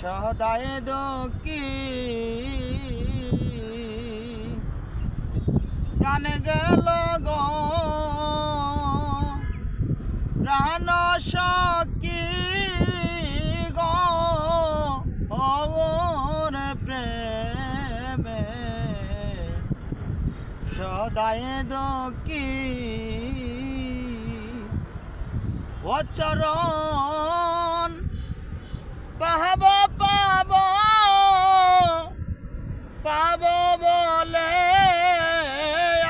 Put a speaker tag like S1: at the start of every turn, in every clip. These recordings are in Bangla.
S1: সদায় দকি প্রাণ গেল গো। প্রাণ সকি গো। প্রেমে। সদায় দকি অচরণ পাব পাব পাব বলে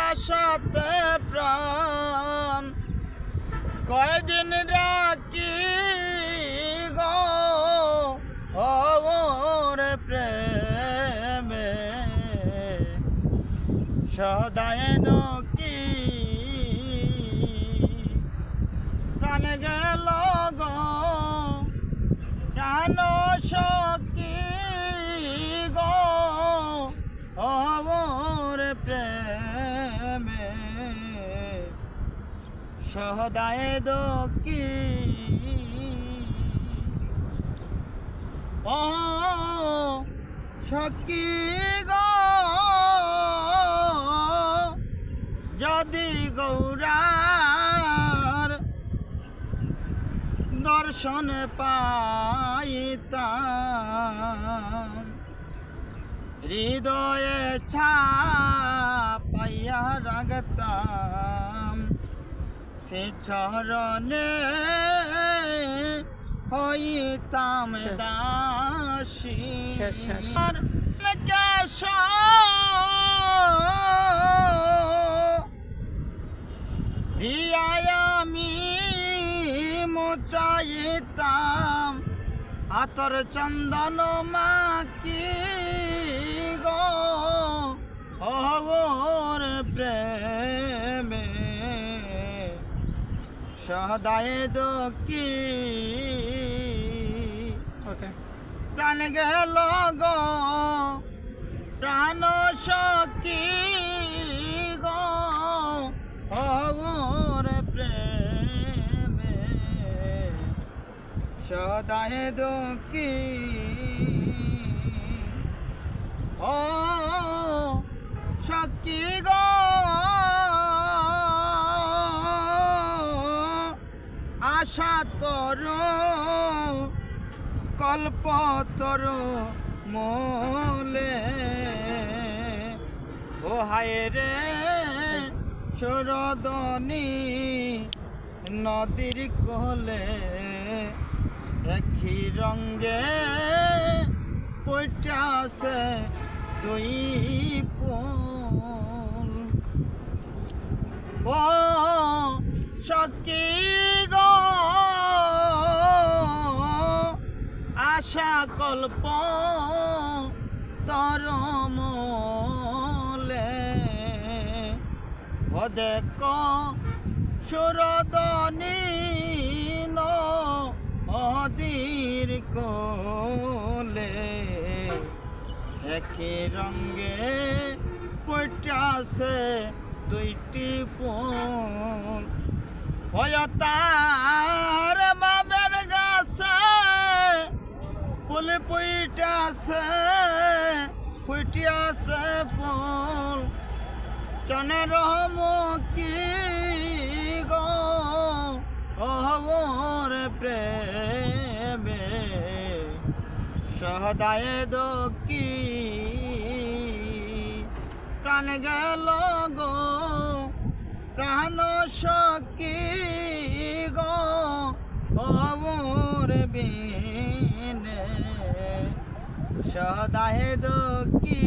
S1: আশাতে প্রাণ। কয়দিন রাখি গো ওর প্রেমে। সদায় দকি প্রাণ গেল গো, প্রাণ সখী অমর প্রেমে। সহদায় দকি ও সখী গো যদি গৌরার দর্শন পাইতাম হৃদয়ে ছাপাইয়া রাগতাম। সে চরণে হইতাম। দাসী। কেশ দিয়ায় আমি মোচাইতাম। আতর চন্দন মাকি হবর প্রেমে। সদায় দকি
S2: ওকে
S1: প্রাণ গেল গো প্রাণ সখী গো। হবর প্রেমে। সদায় দুঃখী। ও আশা তোর কল্পতর মলে। ও হায় রে সুরদনী নদীর কোলে, একই রঙ্গে পইটাছে দুই ফুল। ও সখী আশা কল্প তরমলে দেখ সুরদনী নদীর কোলে। একই রঙ্গে পটাছে দুইটি ফুল। ভয়তার পুইটাছে ফুটিয়াছে ফুল। চনের মুখি গো? প্রেমে। সহদায় দকি প্রাণ গেল গো, প্রাণ সখী গো। অমর বিনে সদায় দকি